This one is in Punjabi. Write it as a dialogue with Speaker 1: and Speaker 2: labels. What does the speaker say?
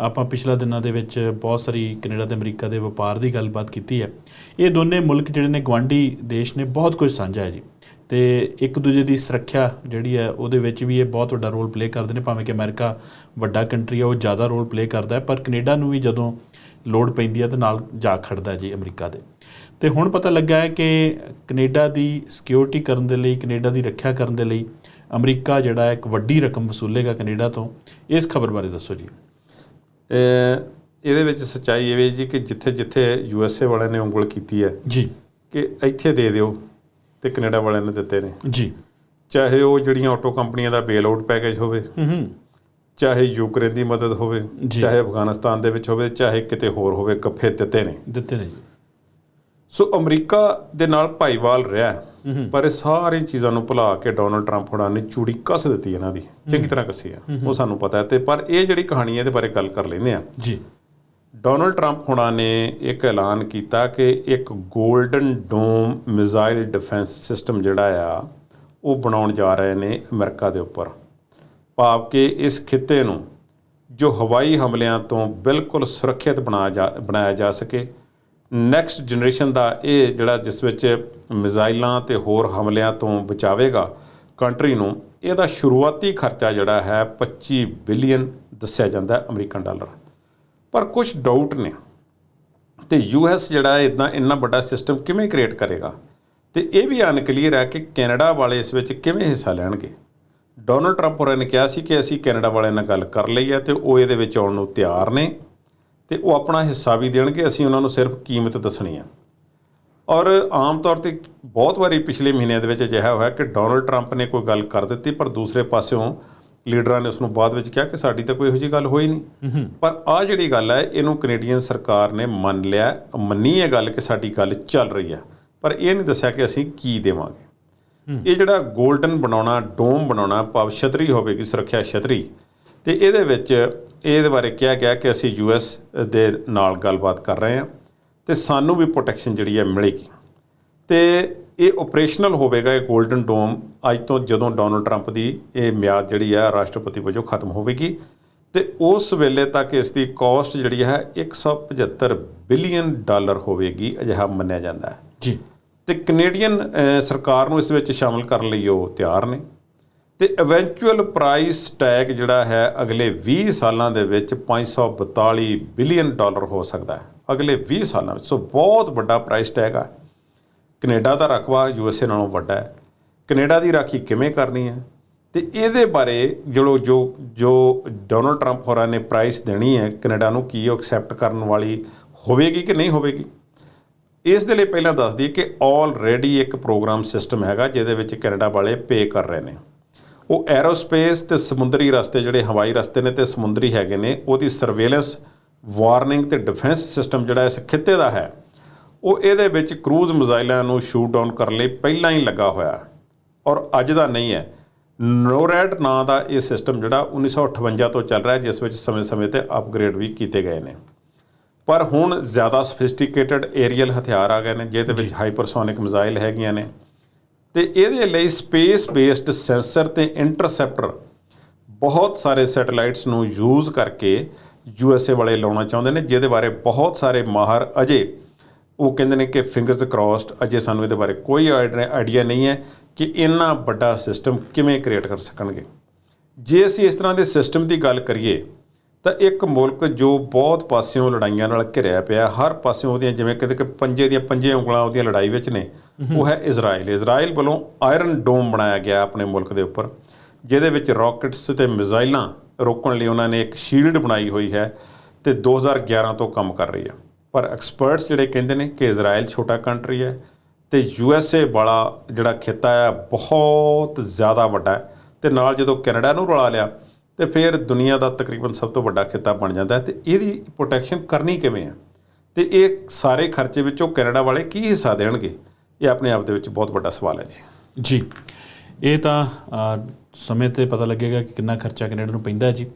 Speaker 1: ਆਪਾਂ ਪਿਛਲਾ ਦਿਨਾਂ ਦੇ ਵਿੱਚ ਬਹੁਤ ਸਾਰੀ ਕੈਨੇਡਾ ਤੇ ਅਮਰੀਕਾ ਦੇ ਵਪਾਰ ਦੀ ਗੱਲਬਾਤ ਕੀਤੀ ਹੈ। ਇਹ ਦੋਨੇ ਮੁਲਕ ਜਿਹੜੇ ਨੇ ਗਵਾਂਢੀ ਦੇਸ਼ ਨੇ, ਬਹੁਤ ਕੁਝ ਸਾਂਝਾ ਹੈ ਜੀ। ਤੇ ਇੱਕ ਦੂਜੇ ਦੀ ਸੁਰੱਖਿਆ ਜਿਹੜੀ ਹੈ, ਉਹਦੇ ਵਿੱਚ ਵੀ ਇਹ ਬਹੁਤ ਵੱਡਾ ਰੋਲ ਪਲੇ ਕਰਦੇ ਨੇ। ਭਾਵੇਂ ਕਿ ਅਮਰੀਕਾ ਵੱਡਾ ਕੰਟਰੀ ਹੈ, ਉਹ ਜ਼ਿਆਦਾ ਰੋਲ ਪਲੇ ਕਰਦਾ ਹੈ, ਪਰ ਕੈਨੇਡਾ ਨੂੰ ਵੀ ਜਦੋਂ ਲੋੜ ਪੈਂਦੀ ਹੈ, ਤੇ ਨਾਲ ਜਾ ਖੜਦਾ ਜੀ ਅਮਰੀਕਾ ਦੇ। ਤੇ ਹੁਣ ਪਤਾ ਲੱਗਾ ਹੈ ਕਿ ਕੈਨੇਡਾ ਦੀ ਸਿਕਿਉਰਿਟੀ ਕਰਨ ਦੇ ਲਈ, ਕੈਨੇਡਾ ਦੀ ਰੱਖਿਆ ਕਰਨ ਦੇ ਲਈ ਅਮਰੀਕਾ ਜਿਹੜਾ ਇੱਕ ਵੱਡੀ ਰਕਮ ਵਸੂਲੇਗਾ ਕੈਨੇਡਾ ਤੋਂ। ਇਸ ਖਬਰ ਬਾਰੇ ਦੱਸੋ ਜੀ।
Speaker 2: ਇਹਦੇ ਵਿੱਚ ਸੱਚਾਈ ਇਹ ਵੀ ਜੀ ਕਿ ਜਿੱਥੇ ਜਿੱਥੇ ਯੂਐਸਏ ਵਾਲਿਆਂ ਨੇ ਉਂਗਲ ਕੀਤੀ ਹੈ
Speaker 1: ਜੀ।
Speaker 2: ਕਿ ਇੱਥੇ ਦੇ ਦਿਓ ਤੇ ਕੈਨੇਡਾ ਵਾਲਿਆਂ ਨੇ ਦਿੱਤੇ ਨੇ।
Speaker 1: ਜੀ।
Speaker 2: ਚਾਹੇ ਉਹ ਜਿਹੜੀਆਂ ਆਟੋ ਕੰਪਨੀਆਂ ਦਾ ਬੇਲ ਆਊਟ ਪੈਕੇਜ ਹੋਵੇ
Speaker 1: ਹੂੰ ਹੂੰ।
Speaker 2: ਚਾਹੇ ਯੂਕਰੇਨ ਦੀ ਮਦਦ ਹੋਵੇ। ਚਾਹੇ ਅਫਗਾਨਿਸਤਾਨ ਦੇ ਵਿੱਚ ਹੋਵੇ ਚਾਹੇ ਕਿਤੇ ਹੋਰ ਹੋਵੇ ਗੱਫੇ ਦਿੱਤੇ ਨੇ।
Speaker 1: ਦਿੱਤੇ ਨੇ
Speaker 2: ਸੋ ਅਮਰੀਕਾ ਦੇ ਨਾਲ ਭਾਈਵਾਲ ਰਿਹਾ ਹੈ। ਪਰ ਇਹ ਸਾਰੀ ਚੀਜ਼ਾਂ ਨੂੰ ਭੁਲਾ ਕੇ ਡੋਨਲਡ ਟਰੰਪ ਹੋਣਾ ਨੇ ਚੂੜੀ ਕੱਸ ਦਿੱਤੀ ਇਹਨਾਂ ਦੀ। ਚੰਗੀ ਤਰ੍ਹਾਂ ਕੱਸੀ ਆ। ਉਹ ਸਾਨੂੰ ਪਤਾ ਹੈ। ਤੇ ਪਰ ਇਹ ਜਿਹੜੀ ਕਹਾਣੀ ਹੈ ਇਹਦੇ ਬਾਰੇ ਗੱਲ ਕਰ ਲੈਂਦੇ ਆ
Speaker 1: ਜੀ।
Speaker 2: ਡੋਨਲਡ ਟਰੰਪ ਹੋਣਾ ਨੇ ਇੱਕ ਐਲਾਨ ਕੀਤਾ ਕਿ ਇੱਕ golden dome missile defence system ਜਿਹੜਾ ਆ ਉਹ ਬਣਾਉਣ ਜਾ ਰਹੇ ਨੇ ਅਮਰੀਕਾ ਦੇ ਉੱਪਰ। ਭਾਵ ਕਿ ਇਸ ਖਿੱਤੇ ਨੂੰ ਜੋ ਹਵਾਈ ਹਮਲਿਆਂ ਤੋਂ ਬਿਲਕੁਲ ਸੁਰੱਖਿਅਤ ਬਣਾ ਜਾ ਬਣਾਇਆ ਜਾ ਸਕੇ। ਨੈਕਸਟ ਜਨਰੇਸ਼ਨ ਦਾ ਇਹ ਜਿਹੜਾ ਜਿਸ ਵਿੱਚ ਮਿਜ਼ਾਈਲਾਂ ਤੇ ਹੋਰ ਹਮਲਿਆਂ ਤੋਂ ਬਚਾਵੇਗਾ। ਕੰਟਰੀ ਨੂੰ ਇਹਦਾ ਸ਼ੁਰੂਆਤੀ ਖਰਚਾ ਜਿਹੜਾ ਹੈ 25 ਬਿਲੀਅਨ ਦੱਸਿਆ ਜਾਂਦਾ ਹੈ ਅਮਰੀਕਨ ਡਾਲਰ। ਪਰ ਕੁਝ ਡਾਊਟ ਨੇ ਤੇ ਯੂਐਸ ਜਿਹੜਾ ਇਦਾਂ ਇੰਨਾ ਵੱਡਾ ਸਿਸਟਮ ਕਿਵੇਂ ਕ੍ਰੀਏਟ ਕਰੇਗਾ? ਤੇ ਇਹ ਵੀ ਅਨਕਲੀਅਰ ਹੈ ਕਿ ਕੈਨੇਡਾ ਵਾਲੇ ਇਸ ਵਿੱਚ ਕਿਵੇਂ ਹਿੱਸਾ ਲੈਣਗੇ? ਡੋਨਲਡ ਟਰੰਪ ਹੋਰਾਂ ਨੇ ਕਿਹਾ ਸੀ ਕਿ ਅਸੀਂ ਕੈਨੇਡਾ ਵਾਲਿਆਂ ਨਾਲ ਗੱਲ ਕਰ ਲਈ ਹੈ ਤੇ ਉਹ ਇਹਦੇ ਵਿੱਚ ਆਉਣ ਨੂੰ ਤਿਆਰ ਨੇ ਤੇ ਉਹ ਆਪਣਾ ਹਿੱਸਾ ਵੀ ਦੇਣਗੇ। ਅਸੀਂ ਉਹਨਾਂ ਨੂੰ ਸਿਰਫ ਕੀਮਤ ਦੱਸਣੀ ਆ ਔਰ ਆਮ ਤੌਰ ਤੇ ਬਹੁਤ ਵਾਰੀ ਪਿਛਲੇ ਮਹੀਨਿਆਂ ਦੇ ਵਿੱਚ ਅਜਿਹਾ ਹੋਇਆ ਕਿ ਡੋਨਲਡ ਟਰੰਪ ਨੇ ਕੋਈ ਗੱਲ ਕਰ ਦਿੱਤੀ ਪਰ ਦੂਸਰੇ ਪਾਸਿਓਂ ਲੀਡਰਾਂ ਨੇ ਉਸ ਨੂੰ ਬਾਅਦ ਵਿੱਚ ਕਿਹਾ ਕਿ ਸਾਡੀ ਤਾਂ ਕੋਈ ਇਹੋ ਜਿਹੀ ਗੱਲ ਹੋਈ ਨਹੀਂ। ਪਰ ਆ ਜਿਹੜੀ ਗੱਲ ਹੈ ਇਹਨੂੰ ਕੈਨੇਡੀਅਨ ਸਰਕਾਰ ਨੇ ਮੰਨ ਲਿਆ ਮੰਨੀ ਇਹ ਗੱਲ ਕਿ ਸਾਡੀ ਗੱਲ ਚੱਲ ਰਹੀ ਹੈ। ਪਰ ਇਹ ਨਹੀਂ ਦੱਸਿਆ ਕਿ ਅਸੀਂ ਕੀ ਦੇਵਾਂਗੇ। ਇਹ ਜਿਹੜਾ 골ਡਨ ਬਣਾਉਣਾ ਡੋਮ ਬਣਾਉਣਾ ਭਾਵ ਛਤਰੀ ਹੋਵੇਗੀ ਸੁਰੱਖਿਆ ਛਤਰੀ ਤੇ ਇਹਦੇ ਵਿੱਚ ਇਹਦੇ ਬਾਰੇ ਕਿਹਾ ਗਿਆ ਕਿ ਅਸੀਂ ਯੂਐਸ ਦੇ ਨਾਲ ਗੱਲਬਾਤ ਕਰ ਰਹੇ ਹਾਂ। ਤੇ ਸਾਨੂੰ ਵੀ ਪ੍ਰੋਟੈਕਸ਼ਨ ਜਿਹੜੀ ਹੈ ਮਿਲੇਗੀ। ਤੇ ਇਹ ਆਪਰੇਸ਼ਨਲ ਹੋਵੇਗਾ ਇਹ 골ਡਨ ਡੋਮ ਅੱਜ ਤੋਂ ਜਦੋਂ ਡੋਨਲਡ ਟਰੰਪ ਦੀ ਇਹ ਮਿਆਦ ਜਿਹੜੀ ਹੈ ਰਾਸ਼ਟਰਪਤੀ ਵਜੋਂ ਖਤਮ ਹੋਵੇਗੀ ਤੇ ਉਸ ਵੇਲੇ ਤੱਕ ਇਸ ਦੀ ਕਾਸਟ ਜਿਹੜੀ ਹੈ 175 ਬਿਲੀਅਨ ਡਾਲਰ ਹੋਵੇਗੀ ਅਜਿਹਾ ਮੰਨਿਆ ਜਾਂਦਾ ਹੈ।
Speaker 1: ਜੀ। ਤੇ
Speaker 2: ਕੈਨੇਡੀਅਨ ਸਰਕਾਰ ਨੂੰ ਇਸ ਵਿੱਚ ਸ਼ਾਮਲ ਕਰਨ ਲਈ ਉਹ ਤਿਆਰ ਨੇ। ਤੇ ਇਵੈਂਚੁਅਲ ਪ੍ਰਾਈਸ ਟੈਗ ਜਿਹੜਾ ਹੈ ਅਗਲੇ 20 ਸਾਲਾਂ ਦੇ ਵਿੱਚ 542 ਬਿਲੀਅਨ ਡਾਲਰ ਹੋ ਸਕਦਾ ਹੈ। ਅਗਲੇ 20 ਸਾਲਾਂ ਵਿੱਚ। ਸੋ ਬਹੁਤ ਵੱਡਾ ਪ੍ਰਾਈਸ ਟੈਗ ਆ। ਕੈਨੇਡਾ ਦਾ ਰਕਬਾ ਯੂਐਸਏ ਨਾਲੋਂ ਵੱਡਾ ਹੈ। ਕੈਨੇਡਾ ਦੀ ਰਾਖੀ ਕਿਵੇਂ ਕਰਨੀ ਹੈ? ਤੇ ਇਹਦੇ ਬਾਰੇ ਜੋ ਜੋ ਜੋ ਡੋਨਲਡ ਟਰੰਪ ਹੋਰਾਂ ਨੇ ਪ੍ਰਾਈਸ ਦੇਣੀ ਹੈ, ਕੈਨੇਡਾ ਨੂੰ ਕੀ ਉਹ ਐਕਸੈਪਟ ਕਰਨ ਵਾਲੀ ਹੋਵੇਗੀ ਕਿ ਨਹੀਂ ਹੋਵੇਗੀ? ਇਸ ਦੇ ਲਈ ਪਹਿਲਾਂ ਦੱਸ ਦਈਏ ਕਿ ਆਲਰੇਡੀ ਇੱਕ ਪ੍ਰੋਗਰਾਮ ਸਿਸਟਮ ਹੈਗਾ, ਜਿਹਦੇ ਵਿੱਚ ਕੈਨੇਡਾ ਵਾਲੇ ਪੇ ਕਰ ਰਹੇ ਨੇ। ਉਹ ਐਰੋਸਪੇਸ ਤੇ ਸਮੁੰਦਰੀ ਰਸਤੇ, ਜਿਹੜੇ ਹਵਾਈ ਰਸਤੇ ਨੇ ਤੇ ਸਮੁੰਦਰੀ ਹੈਗੇ ਨੇ, ਉਹਦੀ ਸਰਵੇਲੈਂਸ ਵਾਰਨਿੰਗ ਤੇ ਡਿਫੈਂਸ ਸਿਸਟਮ ਜਿਹੜਾ ਇਸ ਖਿੱਤੇ ਦਾ ਹੈ ਉਹ ਇਹਦੇ ਵਿੱਚ ਕਰੂਜ਼ ਮਿਜ਼ਾਈਲਾਂ ਨੂੰ ਸ਼ੂਟ ਡਾਊਨ ਕਰਨ ਲਈ ਪਹਿਲਾਂ ਹੀ ਲੱਗਾ ਹੋਇਆ ਔਰ ਅੱਜ ਦਾ ਨਹੀਂ ਹੈ। ਨੋਰੈਡ ਨਾਂ ਦਾ ਇਹ ਸਿਸਟਮ ਜਿਹੜਾ 1958 ਤੋਂ ਚੱਲ ਰਿਹਾ ਜਿਸ ਵਿੱਚ ਸਮੇਂ-ਸਮੇਂ ਤੇ ਅਪਗ੍ਰੇਡ ਵੀ ਕੀਤੇ ਗਏ ਨੇ। ਪਰ ਹੁਣ ਜ਼ਿਆਦਾ ਸਫਿਸਟੀਕੇਟਡ ਏਰੀਅਲ ਹਥਿਆਰ ਆ ਗਏ ਨੇ ਜਿਹਦੇ ਵਿੱਚ ਹਾਈਪਰਸੋਨਿਕ ਮਿਜ਼ਾਈਲ ਹੈਗੀਆਂ ਨੇ। ਤੇ ਇਹਦੇ ਲਈ ਸਪੇਸ ਬੇਸਡ ਸੈਂਸਰ ਤੇ ਇੰਟਰਸੈਪਟਰ ਬਹੁਤ ਸਾਰੇ ਸੈਟੇਲਾਈਟਸ ਨੂੰ ਯੂਜ਼ ਕਰਕੇ ਯੂਐਸਏ ਵਾਲੇ ਲਾਉਣਾ ਚਾਹੁੰਦੇ ਨੇ ਜਿਹਦੇ ਬਾਰੇ ਬਹੁਤ ਸਾਰੇ ਮਾਹਰ ਅਜੇ ਉਹ ਕਹਿੰਦੇ ਨੇ ਕਿ ਫਿੰਗਰਸ ਕ੍ਰੋਸਡ ਅਜੇ ਸਾਨੂੰ ਇਹਦੇ ਬਾਰੇ ਕੋਈ ਆਈਡੀਆ ਨਹੀਂ ਹੈ ਕਿ ਇੰਨਾ ਵੱਡਾ ਸਿਸਟਮ ਕਿਵੇਂ ਕ੍ਰੀਏਟ ਕਰ ਸਕਣਗੇ। ਜੇ ਅਸੀਂ ਇਸ ਤਰ੍ਹਾਂ ਦੇ ਸਿਸਟਮ ਦੀ ਗੱਲ ਕਰੀਏ ਤਾਂ ਇੱਕ ਮੁਲਕ ਜੋ ਬਹੁਤ ਪਾਸਿਓਂ ਲੜਾਈਆਂ ਨਾਲ ਘਿਰਿਆ ਪਿਆ ਹਰ ਪਾਸਿਓਂ ਉਹਦੀਆਂ ਜਿਵੇਂ ਕਿਤੇ ਕਿ ਪੰਜੇ ਦੀਆਂ ਪੰਜੇ ਉਂਗਲਾਂ ਉਹਦੀਆਂ ਲੜਾਈ ਵਿੱਚ ਨੇ ਉਹ ਹੈ ਇਜ਼ਰਾਈਲ। ਇਜ਼ਰਾਈਲ ਵੱਲੋਂ ਆਇਰਨ ਡੋਮ ਬਣਾਇਆ ਗਿਆ ਆਪਣੇ ਮੁਲਕ ਦੇ ਉੱਪਰ ਜਿਹਦੇ ਵਿੱਚ ਰਾਕਟਸ ਤੇ ਮਿਜ਼ਾਈਲਾਂ ਰੋਕਣ ਲਈ ਉਹਨਾਂ ਨੇ ਇੱਕ ਸ਼ੀਲਡ ਬਣਾਈ ਹੋਈ ਹੈ ਤੇ 2011 ਤੋਂ ਕੰਮ ਕਰ ਰਹੀ ਹੈ। ਪਰ ਐਕਸਪਰਟਸ ਜਿਹੜੇ ਕਹਿੰਦੇ ਨੇ ਕਿ ਇਜ਼ਰਾਈਲ ਛੋਟਾ ਕੰਟਰੀ ਹੈ ਤੇ ਏ ਵਾਲਾ ਜਿਹੜਾ ਖਿੱਤਾ ਹੈ ਬਹੁਤ ਜ਼ਿਆਦਾ ਵੱਡਾ ਹੈ ਤੇ ਨਾਲ ਜਦੋਂ ਕੈਨੇਡਾ ਨੂੰ ਰਲਾ ਲਿਆ ਤੇ ਫਿਰ ਦੁਨੀਆ ਦਾ ਤਕਰੀਬਨ ਸਭ ਤੋਂ ਵੱਡਾ ਖਿੱਤਾ ਬਣ ਜਾਂਦਾ ਹੈ ਤੇ ਇਹਦੀ ਪ੍ਰੋਟੈਕਸ਼ਨ ਕਰਨੀ ਕਿਵੇਂ ਹੈ? ਤੇ ਇਹ ਸਾਰੇ ਖਰਚੇ ਵਿੱਚੋਂ ਕੈਨੇਡਾ ਵਾਲੇ ਕੀ ਹਿੱਸਾ ਦੇਣਗੇ? ਇਹ ਆਪਣੇ ਆਪ ਦੇ ਵਿੱਚ ਬਹੁਤ ਵੱਡਾ ਸਵਾਲ ਹੈ ਜੀ।
Speaker 1: ਜੀ। ਇਹ ਤਾਂ ਸਮੇਂ ਤੇ ਪਤਾ ਲੱਗੇਗਾ ਕਿ ਕਿੰਨਾ ਖਰਚਾ ਕੈਨੇਡਾ ਨੂੰ ਪੈਂਦਾ ਜੀ।